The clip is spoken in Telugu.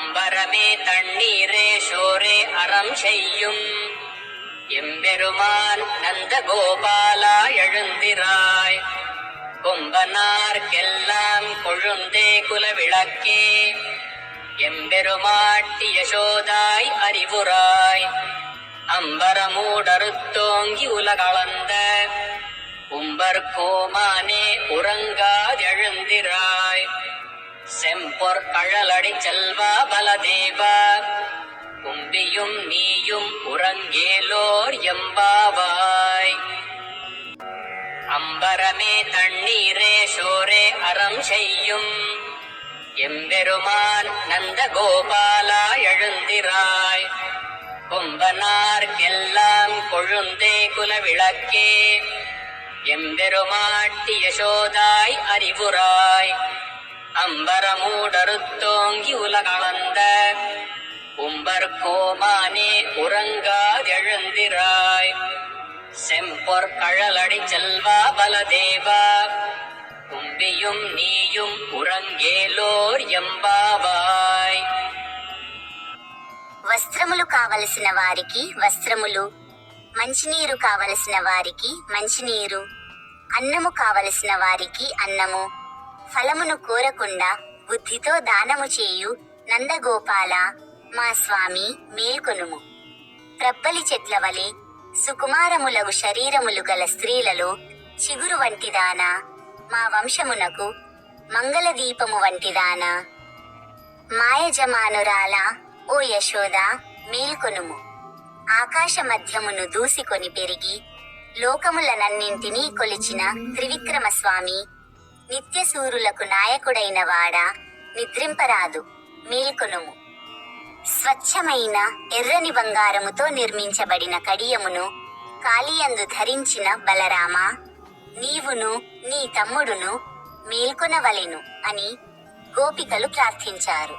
அம்பரமே தண்ணீரே ஷோரே அறம் செய்யும். எம்பெருமான் நந்த கோபாலா எழுந்திராய். கொம்பனார்க்கெல்லாம் கொழுந்தே குலவிளக்கே. எம்பெருமாட்டி யசோதாய் அறிவுராய் அம்பரமூடறுத்தோங்கி உலகளந்த உம்பர் கோமானே உறங்காதெழுந்திராய் செம்பொற் கழலடி செல்வா பலதேவா. கும்பியும் நீயும் உறங்கேலோர் எம்பாவாய். அம்பரமே தண்ணீரே சோரே அறம் செய்யும். எம்பெருமான் நந்த கோபாலா எழுந்திராய் கொம்பனார்க்கெல்லாம் கொழுந்தே குலவிளக்கே. எம்பெருமாட்டி யசோதாய் அறிவுராய். அம்பரமூடறுத்தோங்கி உலகளந்த உம்பர் கோமானே உறங்காதெழுந்திராய் செம்பொற் கழலடி செல்வா பலதேவா கும்பியும் நீயும் உறங்கேலோர் எம்பாவாய் వస్త్రములు కావలసిన వారికి వస్త్రములు మంచినీరు కావలసిన వారికి మంచినీరు అన్నము కావలసిన వారికి అన్నము ఫలమును కోరకుండా బుద్ధితో దానము చేయు నందగోపాల మా స్వామి మేల్కొనుము. ప్రబ్బలి చెట్ల వలె సుకుమారములగు శరీరములు గల స్త్రీలలో చిగురు వంటిదానా మా వంశమునకు మంగళదీపము వంటిదానా మాయజమానురాల ఓ యశోద మేల్కొనుము. ఆకాశ మధ్యమును దూసికొని పెరిగి లోకములనన్నింటినీ కొలిచిన త్రివిక్రమ స్వామి నిత్యసూరులకు నాయకుడైన వాడా నిద్రింపరాదు మేల్కొనుము. స్వచ్ఛమైన ఎర్రని బంగారముతో నిర్మించబడిన కడియమును కాళీయందు ధరించిన బలరామ నీవును నీ తమ్ముడును మేల్కొనవలెను అని గోపికలు ప్రార్థించారు.